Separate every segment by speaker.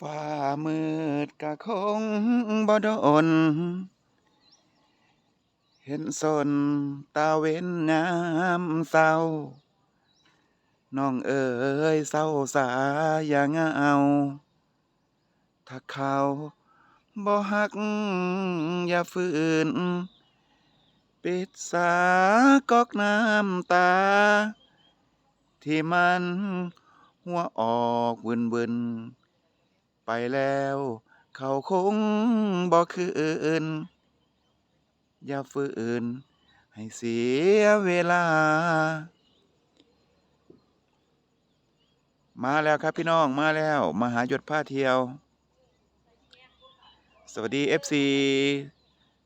Speaker 1: ฟ้ามืดกะคงบ่ดน เห็นสนตาเว้นยามเศร้า น้องเอ๋ยเศร้าสาอย่าเงา ถ้าเขาบ่ฮักอย่าฝืน ปิดสาก๊อกน้ำตา ที่มันหัวออกวึนวึน ไปแล้ว เขาคงบ่คืนอย่าฝืนให้เสียเวลา มาแล้วครับพี่น้องมาแล้วมหายศผ้าเที่ยว สวัสดี FC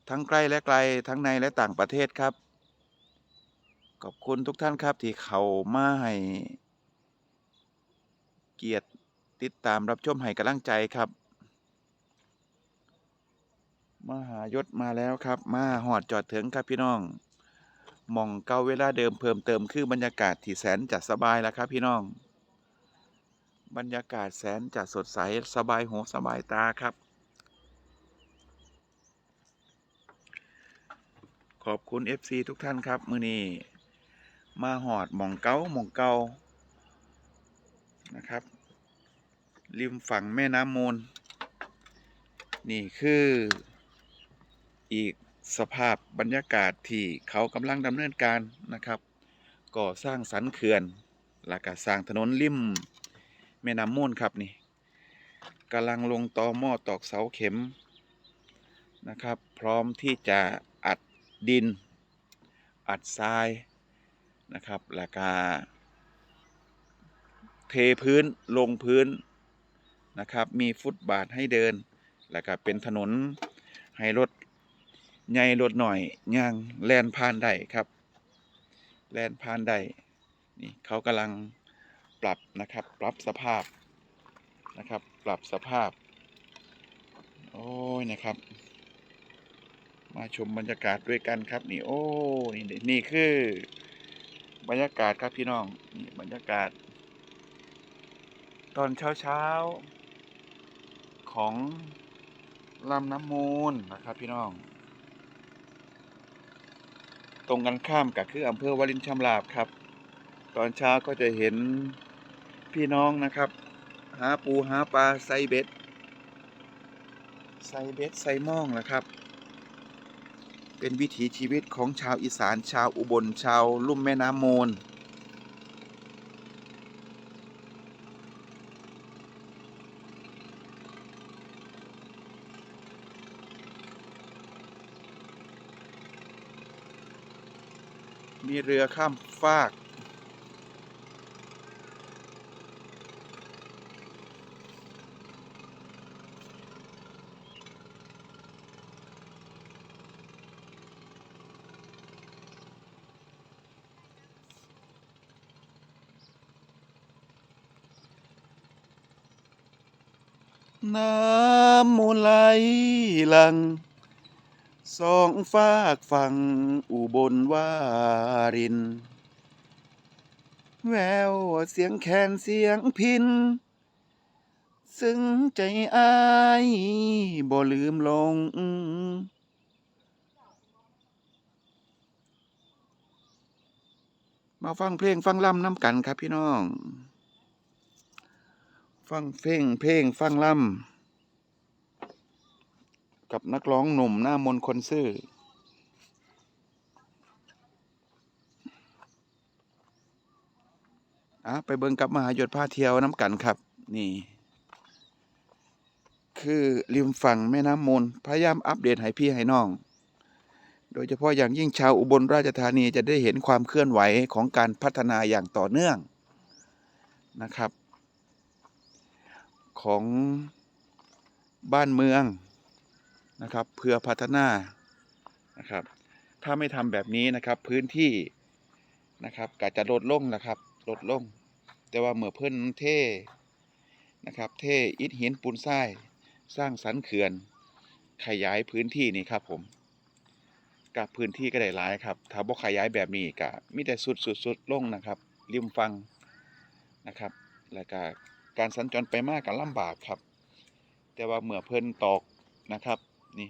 Speaker 1: ทั้งใกล้และไกลทั้งในและต่างประเทศครับ ขอบคุณทุกท่านครับที่เข้ามาให้เกียรติ ติดตามรับชมให้กำลังใจครับ มหายศมาแล้วครับ มาหอดจอดถึงครับพี่น้องมองเก่าเวลาเดิมเพิ่มเติมคือบรรยากาศที่แสนจะสบายแล้วครับพี่น้อง บรรยากาศแสนจะสดใสสบายหูสบายตาครับ ขอบคุณ FC ทุกท่านครับ มือนี้มาหอดมองเก้ามองเกานะครับ ริมฝั่งแม่น้ำมูล นี่คืออีกสภาพบรรยากาศที่เขากำลังดำเนินการนะครับ ก่อสร้างสันเขื่อนและก็สร้างถนนริมแม่น้ำมูลครับนี่กำลังลงตอหม้อตอกเสาเข็มนะครับ พร้อมที่จะอัดดิน อัดทรายนะครับแล้วก็เทพื้นลงพื้น นะครับ มีฟุตบาทให้เดิน แล้วก็เป็นถนนให้รถใหญ่รถหน่อยย่างแลนผ่านได้ครับ แลนผ่านได้นี่เขากำลังปรับนะครับ ปรับสภาพนะครับ ปรับสภาพ โอ้ยนะครับ มาชมบรรยากาศด้วยกันครับ นี่โอ้นี่นี่คือบรรยากาศครับพี่น้องนี่บรรยากาศ ตอนเช้าเช้า ของลำน้ำมูลนะครับพี่น้อง ตรงกันข้ามกับคืออำเภอวารินชำราบครับ ตอนเช้าก็จะเห็นพี่น้องนะครับ หาปูหาปลาใส่เบ็ดใส่เบ็ดใส่ม่องนะครับ เป็นวิถีชีวิตของชาวอีสานชาวอุบลชาวลุ่มแม่น้ำมูล มีเรือข้ามฟาก น้ำมูลไหลหลัง สองฝากฝั่งอุบลวาริน แววเสียงแคนเสียงพิน ซึ่งใจอายบ่ลืมลง มาฟังเพลงฟังล่ำน้ำกันครับพี่น้อง ฟังเพลงเพลงฟังล่ำ นักร้องหนุ่มหน้ามนคนซื่อ อะไปเบิ่งกับมหายศพาเที่ยวน้ำกันครับ นี่ คือริมฝั่งแม่น้ำมูลพยายามอัปเดตให้พี่ให้น้อง โดยเฉพาะอย่างยิ่งชาวอุบลราชธานีจะได้เห็นความเคลื่อนไหวของการพัฒนาอย่างต่อเนื่องนะครับ ของบ้านเมือง นะครับเพื่อพัฒนานะครับ ถ้าไม่ทำแบบนี้นะครับพื้นที่นะครับก็จะลดลงนะครับลดลง แต่ว่าเมื่อเพิ่นเทนะครับ เทอิฐหินปูนทรายสร้างสันเขื่อน ขยายพื้นที่นี่ครับผมกับพื้นที่ก็ได้หลายครับ ถ้าบ่ขยายแบบนี้ก็มีแต่สุดสุดสุดลงนะครับ ริมฟังนะครับ แล้วก็การสัญจรไปมากก็ลำบากครับ แต่ว่าเมื่อเพิ่นตอกนะครับ นี่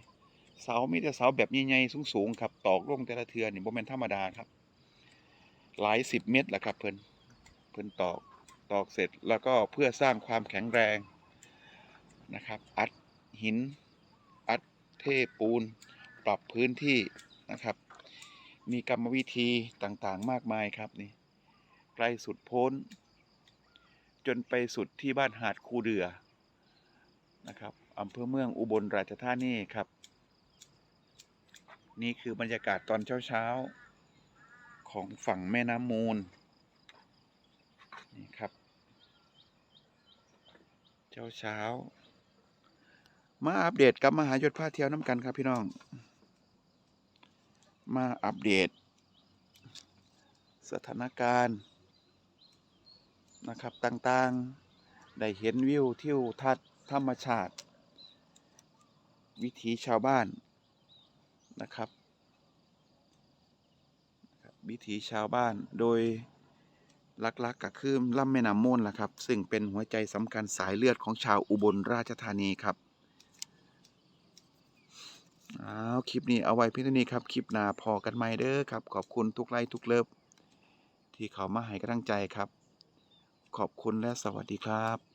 Speaker 1: เสามีแต่เสาแบบใหญ่ๆสูงๆครับตอกลงแต่ละเทือนี่บ่แม่นธรรมดาครับ หลายสิบเมตรแหละครับเพิ่นเพิ่นตอกตอกเสร็จแล้วก็เพื่อสร้างความแข็งแรงนะครับ อัดหิน อัดเทปูน ปรับพื้นที่นะครับ มีกรรมวิธีต่างๆ มากมายครับนี่ไกลสุดพ้น จนไปสุดที่บ้านหาดคูเดือนะครับ อำเภอเมืองอุบลราชธานีครับ นี่คือบรรยากาศตอนเช้าๆ ของฝั่งแม่น้ำมูล นี่ครับ เช้าเช้า มาอัปเดตกับมหายศพาเที่ยวน้ำกันครับพี่น้อง มาอัปเดต สถานการณ์นะครับต่างๆ ได้เห็นวิวทิวทัศน์ธรรมชาติ วิถีชาวบ้านนะครับ วิถีชาวบ้านโดยหลักๆก็คือลำแม่น้ำมูลล่ะครับ ซึ่งเป็นหัวใจสำคัญสายเลือดของชาวอุบลราชธานีครับอ้าวคลิปนี้เอาไว้เพียงเท่านี้ครับคลิปหน้าพอกันใหม่เด้อครับ ขอบคุณทุกไลค์ทุกเลิฟที่เขามาให้กำลังใจครับ ขอบคุณและสวัสดีครับ